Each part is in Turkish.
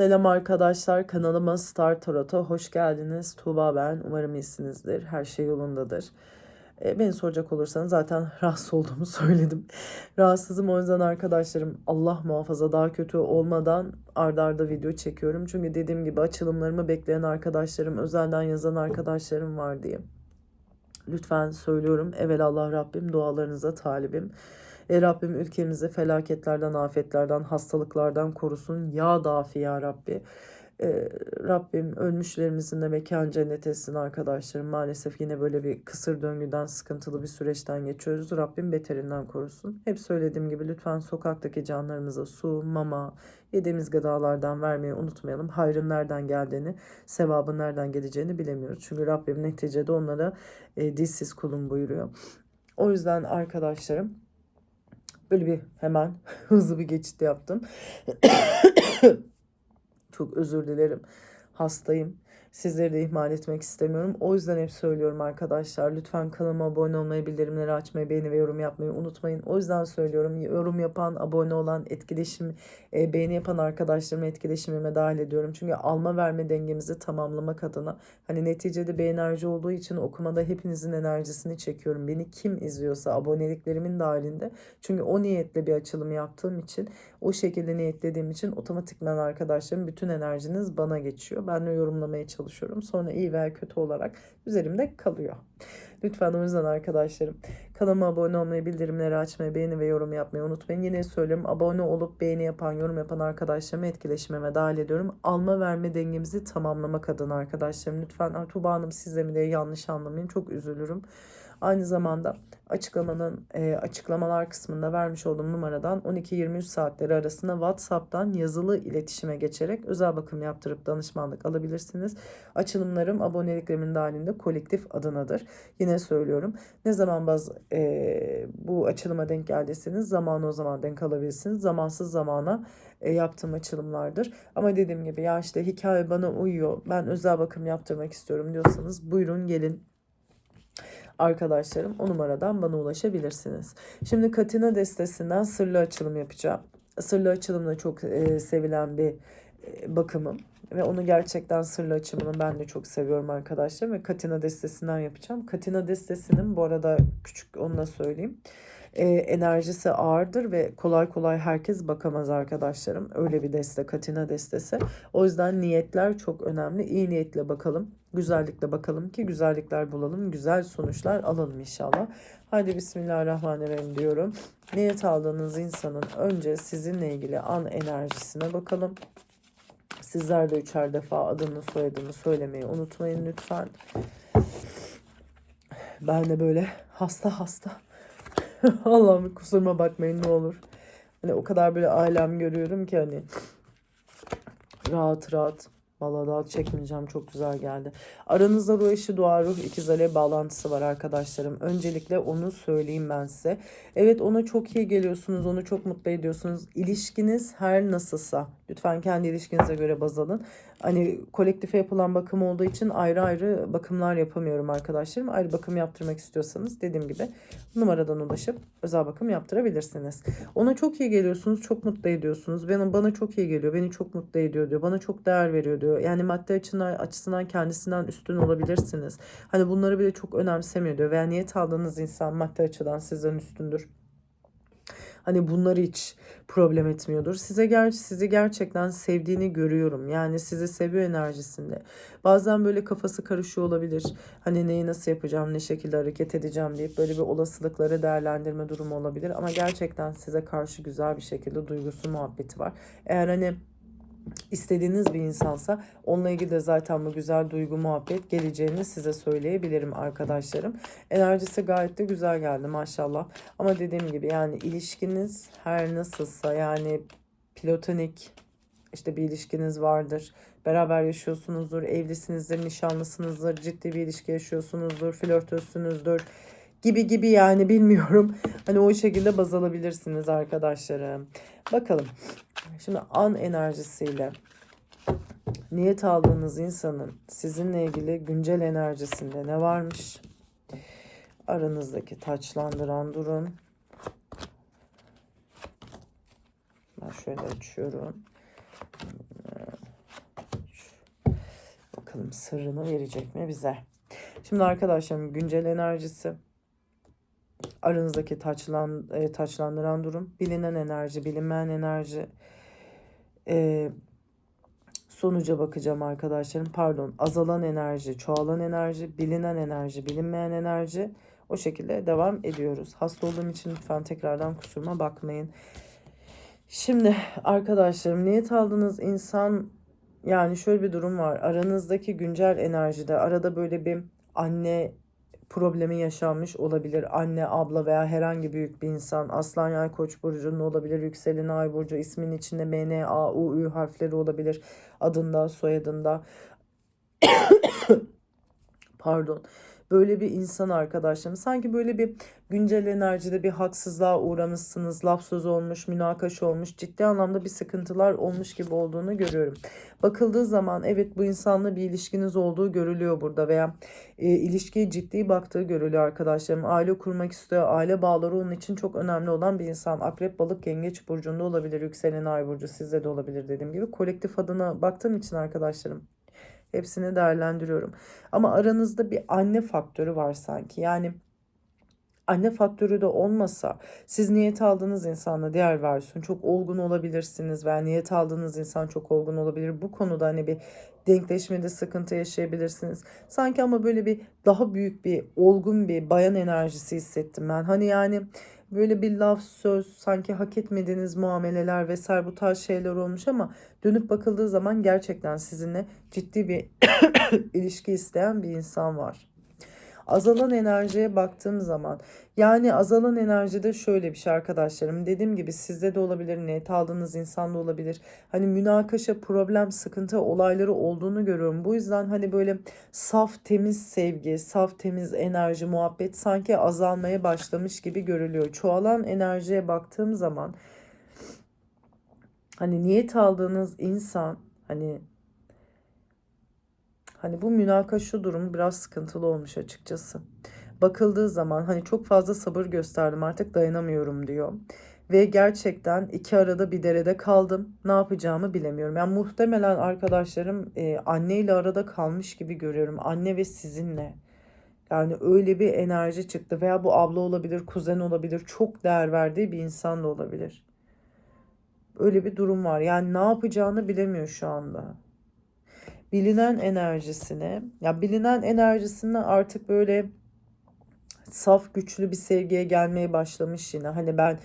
Selam arkadaşlar kanalıma Star Tarot'a hoş geldiniz. Tuğba ben. Umarım iyisinizdir. Her şey yolundadır. E, beni soracak olursanız zaten rahatsız olduğumu söyledim. Rahatsızım o yüzden arkadaşlarım Allah muhafaza daha kötü olmadan ardarda arda video çekiyorum. Çünkü dediğim gibi açılımlarımı bekleyen arkadaşlarım, özelden yazan arkadaşlarım var diye. Lütfen söylüyorum. Evvel Allah Rabbim dualarınıza talibim. E Rabbim ülkemizi felaketlerden, afetlerden, hastalıklardan korusun. Ya dafi ya Rabbi. E, Rabbim ölmüşlerimizin de mekan cennet etsin arkadaşlarım. Maalesef yine böyle bir kısır döngüden, sıkıntılı bir süreçten geçiyoruz. Rabbim beterinden korusun. Hep söylediğim gibi lütfen sokaktaki canlarımıza su, mama, yediğimiz gıdalardan vermeyi unutmayalım. Hayrın nereden geldiğini, sevabın nereden geleceğini bilemiyoruz. Çünkü Rabbim neticede onlara e, dilsiz kulun buyuruyor. O yüzden arkadaşlarım Böyle bir hemen hızlı bir geçit yaptım. Çok özür dilerim. Hastayım. Sizleri de ihmal etmek istemiyorum. O yüzden hep söylüyorum arkadaşlar. Lütfen kanalıma abone olmayı, bildirimleri açmayı, beğeni ve yorum yapmayı unutmayın. O yüzden söylüyorum. Yorum yapan, abone olan, etkileşim, e, beğeni yapan arkadaşlarımı etkileşimime dahil ediyorum. Çünkü alma verme dengemizi tamamlamak adına. Hani neticede bir enerji olduğu için okumada hepinizin enerjisini çekiyorum. Beni kim izliyorsa aboneliklerimin dahilinde. Çünkü o niyetle bir açılım yaptığım için, o şekilde niyetlediğim için otomatikman arkadaşlarım bütün enerjiniz bana geçiyor. Ben de yorumlamaya çalışıyorum çalışıyorum. Sonra iyi veya kötü olarak üzerimde kalıyor. Lütfen o yüzden arkadaşlarım kanalıma abone olmayı, bildirimleri açmayı, beğeni ve yorum yapmayı unutmayın. Yine söylüyorum abone olup beğeni yapan, yorum yapan arkadaşlarımı etkileşimime dahil ediyorum. Alma verme dengemizi tamamlamak adına arkadaşlarım. Lütfen Tuba Hanım sizle mi diye yanlış anlamayın. Çok üzülürüm. Aynı zamanda açıklamanın e, açıklamalar kısmında vermiş olduğum numaradan 12-23 saatleri arasında WhatsApp'tan yazılı iletişime geçerek özel bakım yaptırıp danışmanlık alabilirsiniz. Açılımlarım aboneliklerimin dahilinde kolektif adınadır. Yine söylüyorum. Ne zaman baz e, bu açılıma denk geldiyseniz zamanı o zaman denk alabilirsiniz. Zamansız zamana e, yaptığım açılımlardır. Ama dediğim gibi ya işte hikaye bana uyuyor. Ben özel bakım yaptırmak istiyorum diyorsanız buyurun gelin arkadaşlarım o numaradan bana ulaşabilirsiniz. Şimdi Katina destesinden sırlı açılım yapacağım. Sırlı açılım da çok e, sevilen bir e, bakımım. Ve onu gerçekten sırlı açımını ben de çok seviyorum arkadaşlar. Ve Katina destesinden yapacağım. Katina destesinin bu arada küçük onu da söyleyeyim e, enerjisi ağırdır ve kolay kolay herkes bakamaz arkadaşlarım. Öyle bir deste, katina destesi. O yüzden niyetler çok önemli. İyi niyetle bakalım, güzellikle bakalım ki güzellikler bulalım, güzel sonuçlar alalım inşallah. Hadi Bismillahirrahmanirrahim diyorum. Niyet aldığınız insanın önce sizinle ilgili an enerjisine bakalım. Sizler de üçer defa adını soyadını söylemeyi unutmayın lütfen. Ben de böyle hasta hasta Allah'ım kusuruma bakmayın ne olur. Hani o kadar böyle ailem görüyorum ki hani rahat rahat Valla daha çekmeyeceğim. Çok güzel geldi. Aranızda ruh eşi dua ruh ikiz alev bağlantısı var arkadaşlarım. Öncelikle onu söyleyeyim ben size. Evet ona çok iyi geliyorsunuz. Onu çok mutlu ediyorsunuz. İlişkiniz her nasılsa. Lütfen kendi ilişkinize göre baz alın. Hani kolektife yapılan bakım olduğu için ayrı ayrı bakımlar yapamıyorum arkadaşlarım. Ayrı bakım yaptırmak istiyorsanız dediğim gibi numaradan ulaşıp özel bakım yaptırabilirsiniz. Ona çok iyi geliyorsunuz. Çok mutlu ediyorsunuz. Bana, bana çok iyi geliyor. Beni çok mutlu ediyor diyor. Bana çok değer veriyor diyor. Yani madde açısından, açısından kendisinden üstün olabilirsiniz. Hani bunları bile çok önemsemiyor diyor. Veya niyet aldığınız insan madde açıdan sizden üstündür. Hani bunları hiç problem etmiyordur. Size ger sizi gerçekten sevdiğini görüyorum. Yani sizi seviyor enerjisinde. Bazen böyle kafası karışıyor olabilir. Hani neyi nasıl yapacağım, ne şekilde hareket edeceğim deyip böyle bir olasılıkları değerlendirme durumu olabilir. Ama gerçekten size karşı güzel bir şekilde duygusu muhabbeti var. Eğer hani istediğiniz bir insansa onunla ilgili de zaten bu güzel duygu muhabbet geleceğini size söyleyebilirim arkadaşlarım. Enerjisi gayet de güzel geldi maşallah. Ama dediğim gibi yani ilişkiniz her nasılsa yani platonik işte bir ilişkiniz vardır. Beraber yaşıyorsunuzdur, evlisinizdir, nişanlısınızdır, ciddi bir ilişki yaşıyorsunuzdur, flörtözsünüzdür gibi gibi yani bilmiyorum. Hani o şekilde baz alabilirsiniz arkadaşlarım. Bakalım. Şimdi an enerjisiyle niyet aldığınız insanın sizinle ilgili güncel enerjisinde ne varmış? Aranızdaki taçlandıran durum. Ben şöyle açıyorum. bakalım sırrını verecek mi bize? Şimdi arkadaşlarım güncel enerjisi aranızdaki taçlan, e, taçlandıran durum, bilinen enerji, bilinmeyen enerji, e, sonuca bakacağım arkadaşlarım. Pardon, azalan enerji, çoğalan enerji, bilinen enerji, bilinmeyen enerji. O şekilde devam ediyoruz. Hasta olduğum için lütfen tekrardan kusuruma bakmayın. Şimdi arkadaşlarım niyet aldığınız insan yani şöyle bir durum var. Aranızdaki güncel enerjide arada böyle bir anne problemi yaşanmış olabilir. Anne, abla veya herhangi büyük bir insan. Aslan yay koç burcunda olabilir. Yükselen ay burcu ismin içinde M, N, A, U, Ü harfleri olabilir. Adında, soyadında. Pardon. Böyle bir insan arkadaşlarım. Sanki böyle bir güncel enerjide bir haksızlığa uğramışsınız. Laf söz olmuş, münakaş olmuş. Ciddi anlamda bir sıkıntılar olmuş gibi olduğunu görüyorum. Bakıldığı zaman evet bu insanla bir ilişkiniz olduğu görülüyor burada veya e, ilişkiye ciddi baktığı görülüyor arkadaşlarım. Aile kurmak istiyor. Aile bağları onun için çok önemli olan bir insan. Akrep, balık, yengeç burcunda olabilir. Yükselen ay burcu sizde de olabilir dediğim gibi. Kolektif adına baktığım için arkadaşlarım. Hepsini değerlendiriyorum. Ama aranızda bir anne faktörü var sanki. Yani anne faktörü de olmasa siz niyet aldığınız insanla diğer versiyon çok olgun olabilirsiniz veya niyet aldığınız insan çok olgun olabilir. Bu konuda hani bir denkleşmede sıkıntı yaşayabilirsiniz. Sanki ama böyle bir daha büyük bir olgun bir bayan enerjisi hissettim ben. Hani yani böyle bir laf söz sanki hak etmediğiniz muameleler vesaire bu tarz şeyler olmuş ama dönüp bakıldığı zaman gerçekten sizinle ciddi bir ilişki isteyen bir insan var. Azalan enerjiye baktığım zaman yani azalan enerjide şöyle bir şey arkadaşlarım dediğim gibi sizde de olabilir niyet aldığınız insanda olabilir. Hani münakaşa problem sıkıntı olayları olduğunu görüyorum. Bu yüzden hani böyle saf temiz sevgi saf temiz enerji muhabbet sanki azalmaya başlamış gibi görülüyor. Çoğalan enerjiye baktığım zaman hani niyet aldığınız insan hani Hani bu münakaşa durumu biraz sıkıntılı olmuş açıkçası. Bakıldığı zaman hani çok fazla sabır gösterdim artık dayanamıyorum diyor. Ve gerçekten iki arada bir derede kaldım. Ne yapacağımı bilemiyorum. Yani muhtemelen arkadaşlarım e, anneyle arada kalmış gibi görüyorum. Anne ve sizinle. Yani öyle bir enerji çıktı. Veya bu abla olabilir, kuzen olabilir. Çok değer verdiği bir insan da olabilir. Öyle bir durum var. Yani ne yapacağını bilemiyor şu anda bilinen enerjisine ya bilinen enerjisine artık böyle saf güçlü bir sevgiye gelmeye başlamış yine. Hani ben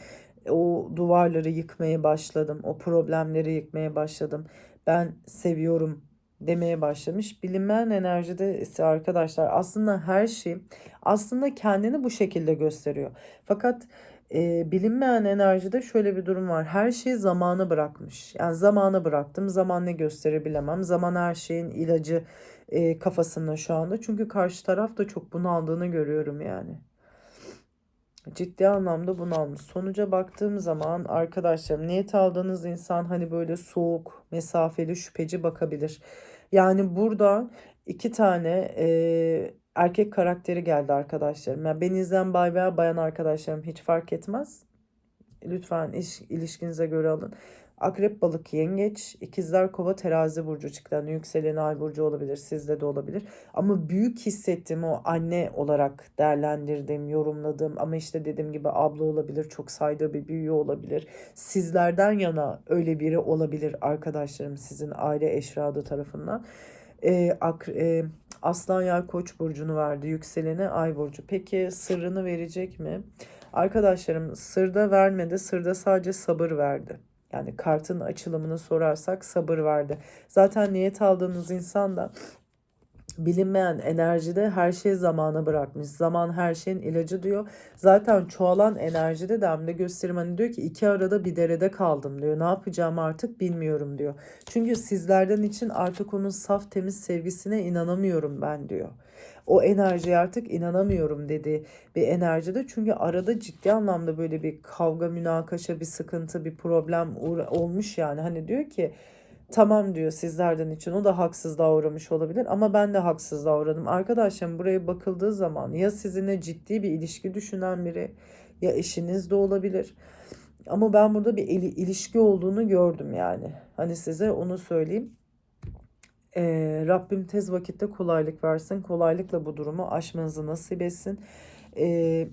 o duvarları yıkmaya başladım. O problemleri yıkmaya başladım. Ben seviyorum demeye başlamış. Bilinmeyen enerjide ise arkadaşlar aslında her şey aslında kendini bu şekilde gösteriyor. Fakat e, bilinmeyen enerjide şöyle bir durum var. Her şeyi zamana bırakmış. Yani zamana bıraktım. Zaman ne gösterir bilemem. Zaman her şeyin ilacı e, kafasında şu anda. Çünkü karşı taraf da çok bunaldığını görüyorum yani. Ciddi anlamda bunalmış. Sonuca baktığım zaman arkadaşlarım niyet aldığınız insan hani böyle soğuk, mesafeli, şüpheci bakabilir. Yani burada iki tane e, erkek karakteri geldi arkadaşlarım. Yani beni izleyen bay veya bayan arkadaşlarım hiç fark etmez. Lütfen iş, ilişkinize göre alın. Akrep, balık, yengeç, ikizler, kova, terazi burcu çıktı. Yani yükselen ay burcu olabilir, sizde de olabilir. Ama büyük hissettiğim o anne olarak değerlendirdiğim, yorumladığım ama işte dediğim gibi abla olabilir, çok saydığı bir büyüğü olabilir. Sizlerden yana öyle biri olabilir arkadaşlarım sizin aile eşradı tarafından. Ee, ak, e, Aslan Yay Koç burcunu verdi. Yükseleni Ay burcu. Peki sırrını verecek mi? Arkadaşlarım sırda vermedi. Sırda sadece sabır verdi. Yani kartın açılımını sorarsak sabır verdi. Zaten niyet aldığınız insan da bilinmeyen enerjide her şey zamana bırakmış. Zaman her şeyin ilacı diyor. Zaten çoğalan enerjide de hem de gösterim hani diyor ki iki arada bir derede kaldım diyor. Ne yapacağımı artık bilmiyorum diyor. Çünkü sizlerden için artık onun saf temiz sevgisine inanamıyorum ben diyor. O enerjiye artık inanamıyorum dedi bir enerjide. Çünkü arada ciddi anlamda böyle bir kavga, münakaşa, bir sıkıntı, bir problem olmuş yani. Hani diyor ki Tamam diyor sizlerden için o da haksızlığa uğramış olabilir ama ben de haksızlığa uğradım. Arkadaşlarım buraya bakıldığı zaman ya sizinle ciddi bir ilişki düşünen biri ya eşiniz de olabilir. Ama ben burada bir ilişki olduğunu gördüm yani. Hani size onu söyleyeyim. Ee, Rabbim tez vakitte kolaylık versin. Kolaylıkla bu durumu aşmanızı nasip etsin. Ee,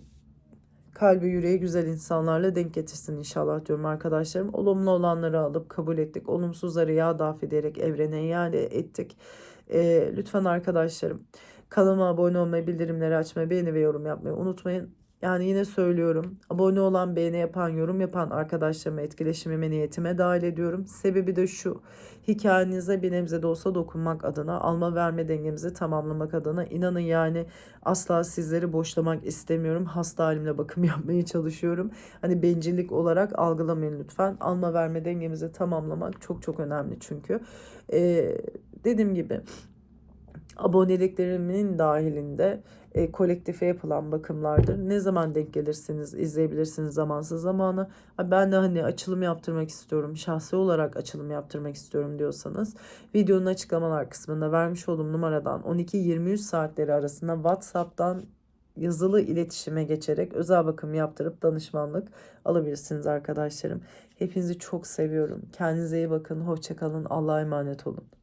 kalbi yüreği güzel insanlarla denk getirsin inşallah diyorum arkadaşlarım. Olumlu olanları alıp kabul ettik. Olumsuzları ya daf ederek evrene iade ettik. Ee, lütfen arkadaşlarım kanalıma abone olmayı, bildirimleri açmayı, beğeni ve yorum yapmayı unutmayın. Yani yine söylüyorum. Abone olan, beğeni yapan, yorum yapan arkadaşlarıma etkileşimime, niyetime dahil ediyorum. Sebebi de şu. Hikayenize bir nebze de olsa dokunmak adına, alma verme dengemizi tamamlamak adına. inanın yani asla sizleri boşlamak istemiyorum. Hasta halimle bakım yapmaya çalışıyorum. Hani bencillik olarak algılamayın lütfen. Alma verme dengemizi tamamlamak çok çok önemli çünkü. Ee, dediğim gibi aboneliklerimin dahilinde e, kolektife yapılan bakımlardır. Ne zaman denk gelirseniz izleyebilirsiniz zamansız zamanı. Ha, Ben de hani açılım yaptırmak istiyorum, şahsi olarak açılım yaptırmak istiyorum diyorsanız videonun açıklamalar kısmında vermiş olduğum numaradan 12-23 saatleri arasında WhatsApp'tan yazılı iletişime geçerek özel bakım yaptırıp danışmanlık alabilirsiniz arkadaşlarım. Hepinizi çok seviyorum. Kendinize iyi bakın. Hoşçakalın. Allah'a emanet olun.